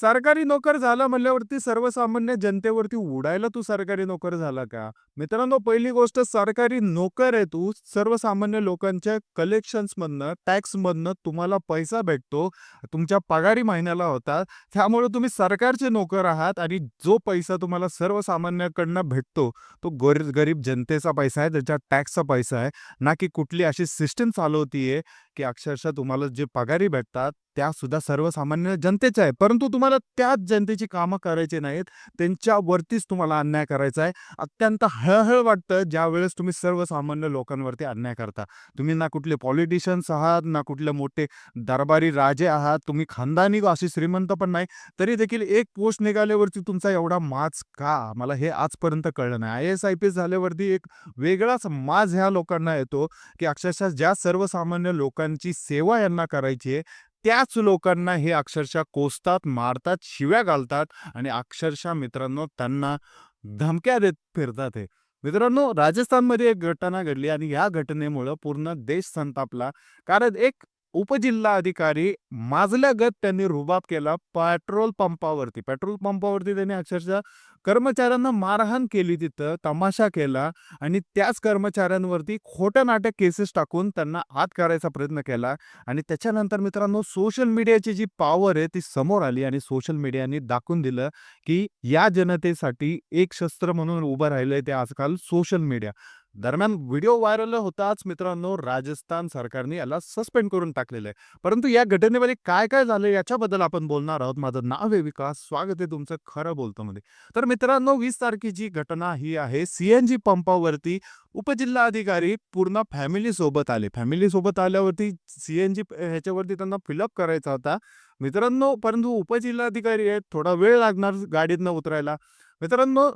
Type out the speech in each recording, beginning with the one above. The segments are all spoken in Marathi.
सरकारी नोकर झाला म्हणल्यावरती सर्वसामान्य जनतेवरती उडायला तू सरकारी नोकर झाला का? मित्रांनो, पहिली गोष्ट सरकारी नोकर आहे तू. सर्वसामान्य लोकांच्या कलेक्शन्समधनं, टॅक्समधनं तुम्हाला पैसा भेटतो. तुमच्या पगारी महिन्याला होतात. त्यामुळे तुम्ही सरकारचे नोकर आहात आणि जो पैसा तुम्हाला सर्वसामान्याकडनं भेटतो, तो गरीब गरीब जनतेचा पैसा आहे, त्याच्या टॅक्सचा पैसा आहे. ना की कुठली अशी सिस्टम चालवतीये, की अक्षरशः तुम्हाला जे पगारी भेटतात, त्यासुद्धा सर्वसामान्य जनतेच्या आहे. परंतु तुम्हाला त्याच जनतेची कामं करायची नाहीत. त्यांच्यावरतीच तुम्हाला अन्याय करायचा आहे. अत्यंत हळहळ वाटतं ज्यावेळेस तुम्ही सर्वसामान्य लोकांवरती अन्याय करता. तुम्ही ना कुठले पॉलिटिशियन्स आहात, ना कुठले मोठे दरबारी राजे आहात. तुम्ही खानदानी अशी श्रीमंत पण नाही. तरी देखील एक पोस्ट निघाल्यावरती तुमचा एवढा माज का? मला हे आजपर्यंत कळलं नाही. आय-ए-एस, आय-पी-एस झाल्यावरती एक वेगळाच माज ह्या लोकांना येतो, की अक्षरशः ज्या सर्वसामान्य लोकांची सेवा यांना करायची आहे, त्याच लोकांना हे अक्षरशः कोसतात, मारतात, शिव्या घालतात आणि अक्षरशः मित्रांनो त्यांना धमक्या देत फिरतात हे. मित्रांनो, राजस्थानमध्ये एक घटना घडली आणि या घटनेमुळं पूर्ण देश संतापला. कारण एक उपजिल्हाधिकारी माजल्यागत त्यांनी रुबाब केला पेट्रोल पंपावरती. पेट्रोल पंपावरती त्यांनी अक्षरशः कर्मचाऱ्यांना मारहाण केली तिथं, तमाशा केला आणि त्याच कर्मचाऱ्यांवरती खोटं-नाटक केसेस टाकून त्यांना आत करायचा प्रयत्न केला आणि त्याच्यानंतर मित्रांनो सोशल मीडियाची जी पॉवर आहे ती समोर आली आणि सोशल मीडियाने दाखवून दिलं, की या जनतेसाठी एक शस्त्र म्हणून उभं राहिलंय ते आजकाल सोशल मीडिया. दरम्यान व्हिडिओ व्हायरल होताच मित्रांनो राजस्थान सरकारने याला सस्पेंड करून टाकलेलं आहे. परंतु या घटनेमध्ये काय-काय झालं याच्याबद्दल आपण बोलणार आहोत. माझं नाव आहे विकास. स्वागत आहे तुमचं खरं बोलतो मध्ये तर मित्रांनो वीस तारखेची घटना ही आहे. सी-एन-जी पंपावरती उपजिल्हाधिकारी पूर्ण फॅमिलीसोबत आले. फॅमिलीसोबत आल्यावरती सी-एन-जी ह्याच्यावरती त्यांना फिलअप करायचा होता. मित्रांनो, परंतु उपजिल्हाधिकारी आहेत, थोडा वेळ लागणार गाडीतनं उतरायला. मित्रांनो,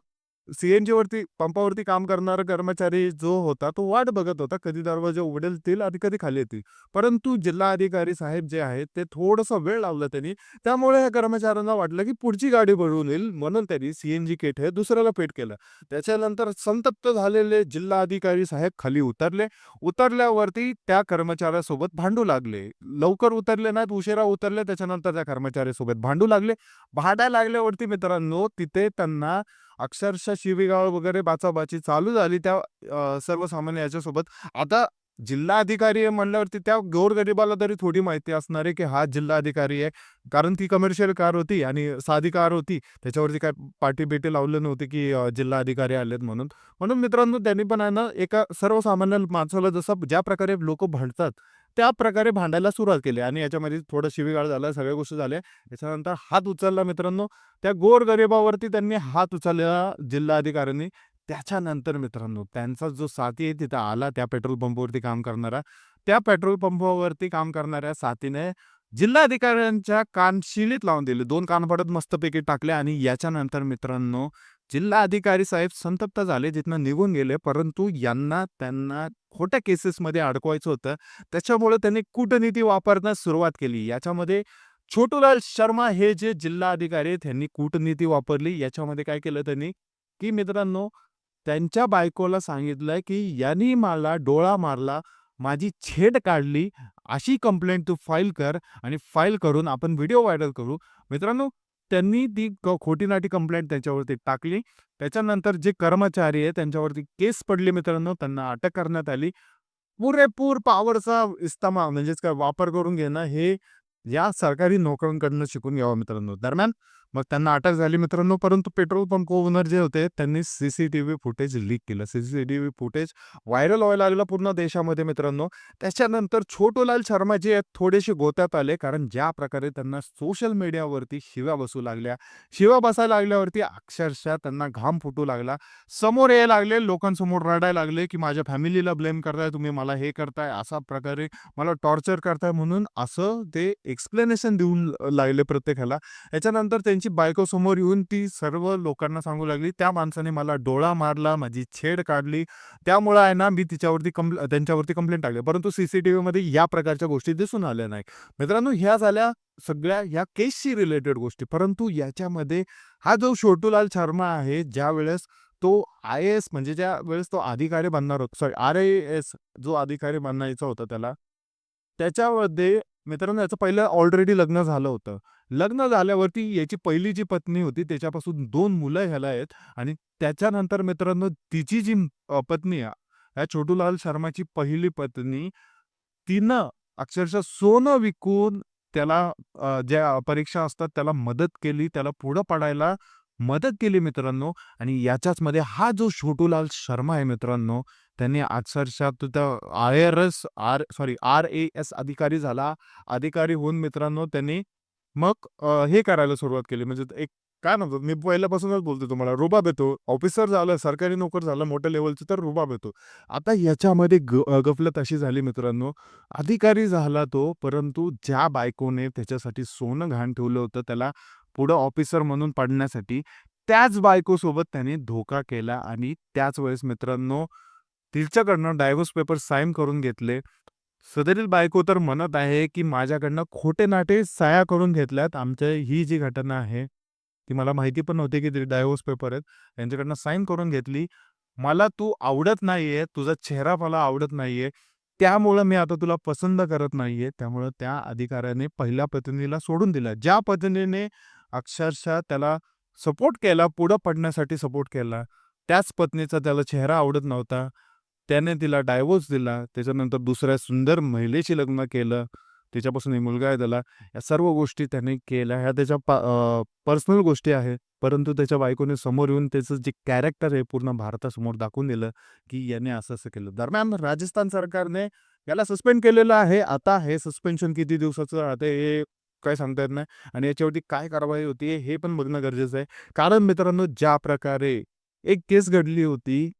सीएनजी वरती पंपावरती काम करणारा कर्मचारी जो होता, तो वाट बघत होता. कधी दरवाजे उघडतील आणि कधी खाली येतील. परंतु जिल्हा अधिकारी साहेब जे आहेत, ते थोडंसं वेळ लावला त्यांनी. त्यामुळे या कर्मचाऱ्यांना वाटलं, की पुढची गाडी भरून येईल म्हणून त्यांनी सीएनजी केट किट हे दुसऱ्याला पेट केलं. त्याच्यानंतर संतप्त झालेले जिल्हा अधिकारी साहेब खाली उतरले. उतरल्यावरती त्या कर्मचाऱ्यासोबत भांडू लागले. लवकर उतरले नाहीत, उशिरा उतरले. त्याच्यानंतर त्या कर्मचाऱ्यासोबत भांडू लागले. भांडायला लागल्यावरती मित्रांनो तिथे त्यांना अक्षरशः शिवीगाळ वगैरे बाचाबाची चालू झाली त्या सर्वसामान्य याच्यासोबत. आता जिल्हाधिकारी आहे म्हणल्यावरती त्या गोरगरिबाला तरी थोडी माहिती असणार आहे, की हा जिल्हाधिकारी आहे. कारण ती कमर्शियल कार होती आणि साधी कार होती. त्याच्यावरती काय पाठी बिटी लावले नव्हती, की जिल्हा जिल्हाधिकारी आलेत म्हणून. म्हणून मित्रांनो त्यांनी पण आहे ना एका सर्वसामान्य माणसाला जसं ज्या प्रकारे लोक भांडतात, त्या प्रकारे भांडायला सुरुवात केली आणि याच्यामध्ये थोडं शिवीगाळ झाला, सगळ्या गोष्टी झाल्या. त्याच्यानंतर हात उचलला मित्रांनो. त्या गोरगरिबावरती त्यांनी हात उचललेला जिल्हाधिकाऱ्यांनी. त्याच्यानंतर मित्रांनो त्यांचा जो साथी आहे तिथं आला त्या पेट्रोल पंपावरती काम करणारा. त्या पेट्रोल पंपावरती काम करणाऱ्या साथीने जिल्हाधिकाऱ्यांच्या कानशिलीत लावून दिले. दोन कानफडत मस्तपैकी टाकले आणि याच्यानंतर मित्रांनो जिल्हाधिकारी साहेब संतप्त झाले, जिथनं निघून गेले. परंतु यांना त्यांना खोट्या केसेसमध्ये अडकवायचं होतं. त्याच्यामुळे त्यांनी कूटनीती वापरण्यास सुरुवात केली. याच्यामध्ये छोटूलाल शर्मा हे जे जिल्हाधिकारी आहेत, त्यांनी कूटनीती वापरली. याच्यामध्ये काय केलं त्यांनी, की मित्रांनो त्यांच्या बायकोला सांगितलंय की "यांनी मला डोळा मारला, माझी छेड काढली, अशी कंप्लेंट तू फाईल कर आणि फाईल करून आपण व्हिडिओ व्हायरल करू." मित्रांनो त्यांनी ती खोटी-नाटी कंप्लेंट त्यांच्यावरती टाकली. त्याच्यानंतर जे कर्मचारी आहेत त्यांच्यावरती केस पडली मित्रांनो. त्यांना अटक करण्यात आली. पुरेपूर पॉवरचा इस्तमा म्हणजेच काय वापर करून घेणं हे या सरकारी नोकरांकडून शिकून घ्यावं मित्रांनो. दरम्यान मग त्यांना अटक झाली मित्रांनो. परंतु पेट्रोल पंप ओनर जे होते त्यांनी सीसीटीव्ही फुटेज लीक केलं. सीसीटीव्ही फुटेज व्हायरल व्हायला लागलं पूर्ण देशामध्ये मित्रांनो. त्याच्यानंतर छोटूलाल शर्मा जे आहेत थोडेसे गोत्यात आले. कारण ज्या प्रकारे त्यांना सोशल मीडियावरती शिव्या बसू लागल्या. शिव्या बसायला लागल्यावरती अक्षरशः त्यांना घाम फुटू लागला. समोर यायला लागले, लोकांसमोर रडायला लागले, की "माझ्या फॅमिलीला ब्लेम करताय तुम्ही, मला हे करताय, अशा प्रकारे मला टॉर्चर करताय." म्हणून असं ते एक्सप्लेनेशन देऊन लागले प्रत्येकाला. याच्यानंतर त्यांची बायको समोर येऊन ती सर्व लोकांना सांगू लागली, "त्या माणसाने मला डोळा मारला, माझी छेड काढली. त्यामुळे आहे ना मी तिच्यावरती कंप्ल त्यांच्यावरती कंप्लेंट टाकली." परंतु सीसीटीव्हीमध्ये या प्रकारच्या गोष्टी दिसून आल्या नाही. मित्रांनो ह्या झाल्या सगळ्या ह्या केसशी रिलेटेड गोष्टी. परंतु याच्यामध्ये हा जो छोटूलाल शर्मा आहे, ज्यावेळेस तो आय-ए-एस म्हणजे ज्यावेळेस तो अधिकारी बनणार होता सॉरी आर-ए-एस जो अधिकारी बनायचा होता त्याला, त्याच्यामध्ये मित्रांनो याचं पहिलं ऑलरेडी लग्न झालं होतं. लग्न झाल्यावरती याची पहिली जी पत्नी होती त्याच्यापासून दोन मुलं ह्याला आहेत आणि त्याच्यानंतर मित्रांनो तिची जी पत्नी या छोटूलाल शर्माची पहिली पत्नी, तिनं अक्षरशः सोनं विकून त्याला ज्या परीक्षा असतात त्याला मदत केली, त्याला पुढं पडायला मदत केली मित्रांनो आणि याच्याचमध्ये हा जो छोटूलाल शर्मा आहे मित्रांनो, त्यांनी अक्षरशः तिथं आय-आर-एस आर सॉरी आर-ए-एस अधिकारी झाला. अधिकारी होऊन मित्रांनो त्यांनी मग हे करायला सुरुवात केली म्हणजे एक काय म्हणतात मी पहिल्यापासूनच बोलतो तुम्हाला रुबाब येतो. ऑफिसर झालं, सरकारी नोकर झालं मोठ्या लेवलचं तर रुबाब येतो. आता ह्याच्यामध्ये ग गफलत अशी झाली मित्रांनो, अधिकारी झाला तो, परंतु ज्या बायकोने त्याच्यासाठी सोनं घाण ठेवलं होतं त्याला पुढं ऑफिसर म्हणून पडण्यासाठी, त्याच बायकोसोबत त्याने धोका केला आणि त्याच वेळेस मित्रांनो, तिच्याकडनं डायव्होर्स पेपर साइन करून घेतले. सदरील बायको तर म्हणत आहे, की माझ्याकडनं खोटे-नाटे साया करून घेतल्यात. आमच्या ही जी घटना आहे, ती मला माहिती पण नव्हती, की ते डायव्होर्स पेपर आहेत. त्यांच्याकडनं साईन करून घेतली. मला तू आवडत नाहीये, तुझा चेहरा मला आवडत नाहीये. त्यामुळं मी आता तुला पसंत करत नाहीये. त्यामुळं त्या अधिकाऱ्याने पहिल्या पत्नीला सोडून दिला ज्या पत्नीने अक्षरशः त्याला सपोर्ट केला, पुढं पडण्यासाठी सपोर्ट केला, त्याच पत्नीचा त्याला चेहरा आवडत नव्हता. त्याने तिला डायव्होर्स दिला. त्याच्यानंतर दुसऱ्या सुंदर महिलेशी लग्न केलं. त्याच्यापासून एक मुलगा आहे त्याला. या सर्व गोष्टी त्याने केल्या. ह्या त्याच्या पर्सनल गोष्टी आहेत. परंतु त्याच्या बायकोने समोर येऊन त्याचं जे कॅरेक्टर आहे पूर्ण भारतासमोर दाखवून दिलं, की याने असं-असं केलं. दरम्यान राजस्थान सरकारने याला सस्पेंड केलेलं आहे. आता हे सस्पेन्शन किती दिवसाचं राहते हे काय सांगता येत नाही आणि याच्यावरती काय कारवाई होती हे पण बघणं गरजेचं आहे. कारण मित्रांनो ज्या प्रकारे एक केस घडली होती,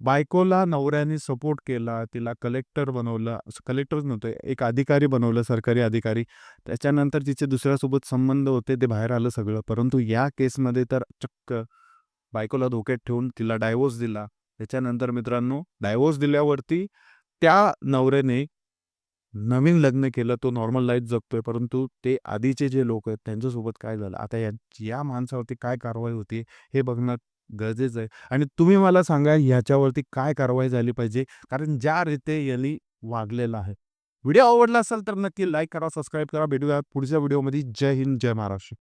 बायकोला नवऱ्याने सपोर्ट केला, तिला कलेक्टर बनवलं, कलेक्टरच नव्हतं, एक अधिकारी बनवलं, सरकारी अधिकारी. त्याच्यानंतर तिचे दुसऱ्यासोबत संबंध होते ते बाहेर आलं सगळं. परंतु या केसमध्ये तर चक्क बायकोला धोक्यात ठेवून तिला डायव्होर्स दिला. त्याच्यानंतर मित्रांनो डायव्होर्स दिल्यावरती त्या नवऱ्याने नवीन लग्न केलं. तो नॉर्मल लाईफ जगतोय. परंतु ते आधीचे जे लोक आहेत त्यांच्यासोबत काय झालं? आता या या माणसावरती काय कारवाई होती हे बघणं गरजेचं आहे आणि तुम्ही मला सांगा ह्याच्यावरती काय कारवाई झाली पाहिजे? कारण ज्या रीते यांनी वागलेला आहे. व्हिडिओ आवडला असेल तर नक्की लाईक करा, सबस्क्राईब करा. भेटूया पुढच्या व्हिडिओमध्ये. जय हिंद, जय महाराष्ट्र.